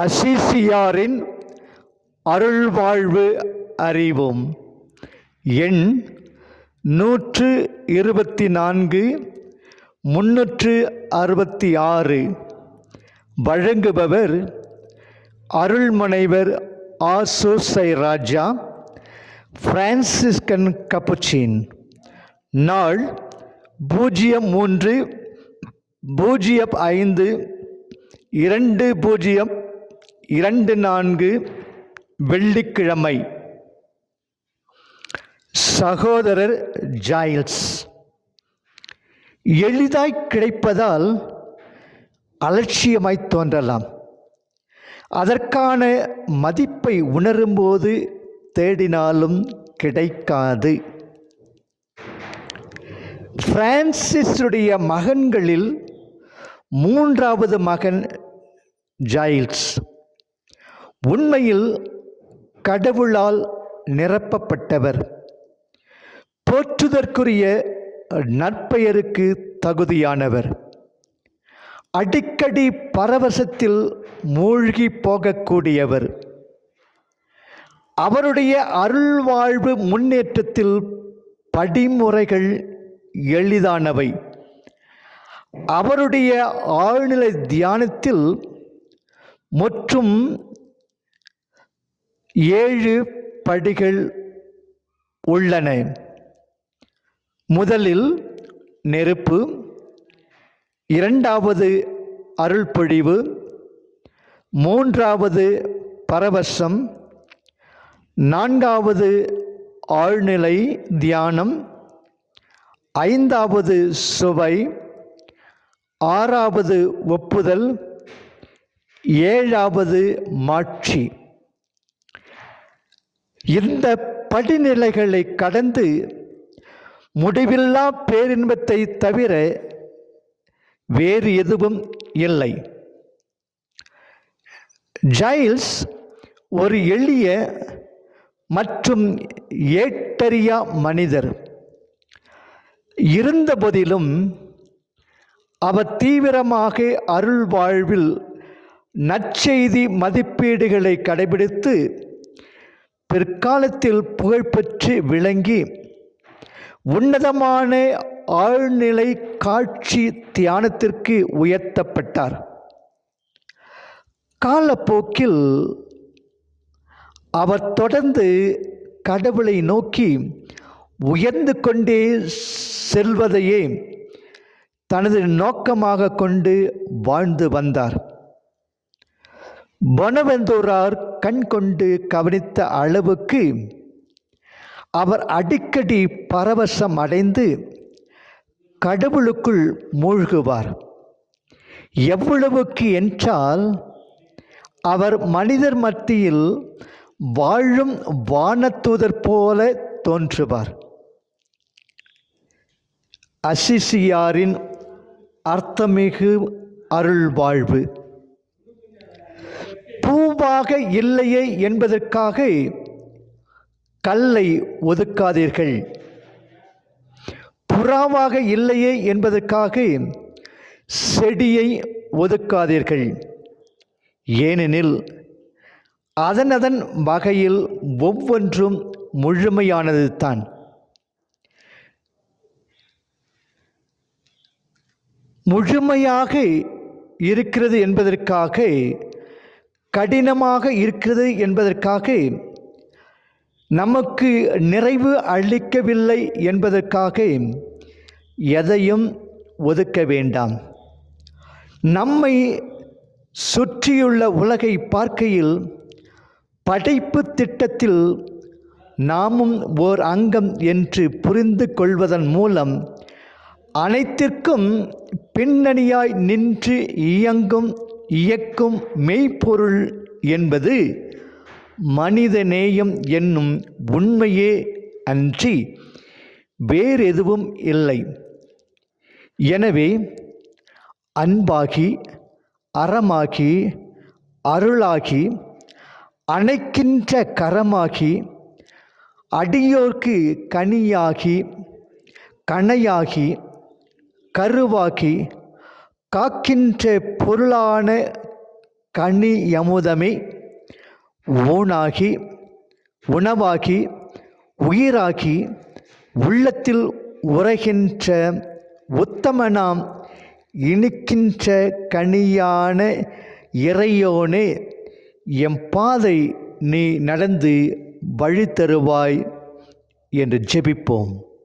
அசிசியாரின் அருள்வாழ்வு அறிவோம். எண் நூற்று இருபத்தி நான்கு முன்னூற்று அறுபத்தி ஆறு வழங்குபவர் அருள்முனைவர் ஆசோசை ராஜா பிரான்சிஸ்கன் கப்புச்சின் நாள் பூஜ்ஜியம் மூன்று பூஜ்ஜியம் ஐந்து இரண்டு பூஜ்ஜியம் இரண்டு நான்கு வெள்ளிக்கிழமை. சகோதரர் ஜாயில்ஸ் எளிதாய் கிடைப்பதால் அலட்சியமாய் தோன்றலாம். அதற்கான மதிப்பை உணரும்போது தேடினாலும் கிடைக்காது. பிரான்சிஸுடைய மகன்களில் மூன்றாவது மகன் ஜாயில்ஸ் உண்மையில் கடவுளால் நிரப்பப்பட்டவர். போற்றுதற்குரிய நற்பெயருக்கு தகுதியானவர். அடிக்கடி பரவசத்தில் மூழ்கி போகக்கூடியவர். அவருடைய அருள்வாழ்வு முன்னேற்றத்தில் படிமுறைகள் எளிதானவை. அவருடைய ஆழ்நிலை தியானத்தில் மற்றும் ஏழு படிகள் உள்ளன. முதலில் நெருப்பு இரண்டாவது அருள்பொழிவு மூன்றாவது பரவசம் நான்காவது ஆழ்நிலை தியானம் ஐந்தாவது சுவை ஆறாவது ஒப்புதல் ஏழாவது மாட்சி. இந்த படிநிலைகளை கடந்து முடிவில்லா பேரின்பத்தை தவிர வேறு எதுவும் இல்லை. ஜைல்ஸ் ஒரு எளிய மற்றும் ஏட்டறியா மனிதர். இருந்தபோதிலும் அவர் தீவிரமாக அருள் வாழ்வில் நற்செய்தி மதிப்பீடுகளை கடைபிடித்து பிற்காலத்தில் புகழ்பெற்று விளங்கி உன்னதமான ஆழ்நிலை காட்சி தியானத்திற்கு உயர்த்தப்பட்டார். காலப்போக்கில் அவர் தொடர்ந்து கடவுளை நோக்கி உயர்ந்து கொண்டே செல்வதையே தனது நோக்கமாக கொண்டு வாழ்ந்து வந்தார். பொனவெந்தோரார் கண் கொண்டு கவனித்த அளவுக்கு அவர் அடிக்கடி பரவசம் அடைந்து கடவுளுக்குள் மூழ்குவார். எவ்வளவுக்கு என்றால் அவர் மனிதர் மத்தியில் வாழும் வானத்தூதர் போல தோன்றுவார். அசிசியாரின் அர்த்தமிகு அருள் வாழ்வு பூவாக இல்லையே என்பதற்காக கல்லை ஒதுக்காதீர்கள். புறாவாக இல்லையே என்பதற்காக செடியை ஒதுக்காதீர்கள். ஏனெனில் அதன் அதன் வகையில் ஒவ்வொன்றும் முழுமையானது தான். முழுமையாக இருக்கிறது என்பதற்காக கடினமாக இருக்கிறது என்பதற்காக நமக்கு நிறைவு அளிக்கவில்லை என்பதற்காக எதையும் ஒதுக்க வேண்டாம். நம்மை சுற்றியுள்ள உலகை பார்க்கையில் படைப்பு திட்டத்தில் நாமும் ஓர் அங்கம் என்று புரிந்து கொள்வதன் மூலம் அனைத்திற்கும் பின்னணியாய் நின்று இயங்கும் இயக்கும் மெய்ப்பொருள் என்பது மனிதநேயம் என்னும் உண்மையே அன்றி வேறெதுவும் இல்லை. எனவே அன்பாகி அறமாகி அருளாகி அணைக்கின்ற கரமாகி அடியோர்க்கு கனியாகி கணையாகி கருவாகி காக்கின்ற பொருளான கனி யமுதமே ஓனாகி உணவாகி உயிராகி உள்ளத்தில் உரைகின்ற உத்தமனாம் இனிக்கின்ற கனியான இறையோனே எம் பாதை நீ நடந்து வழி தருவாய் என்று ஜெபிப்போம்.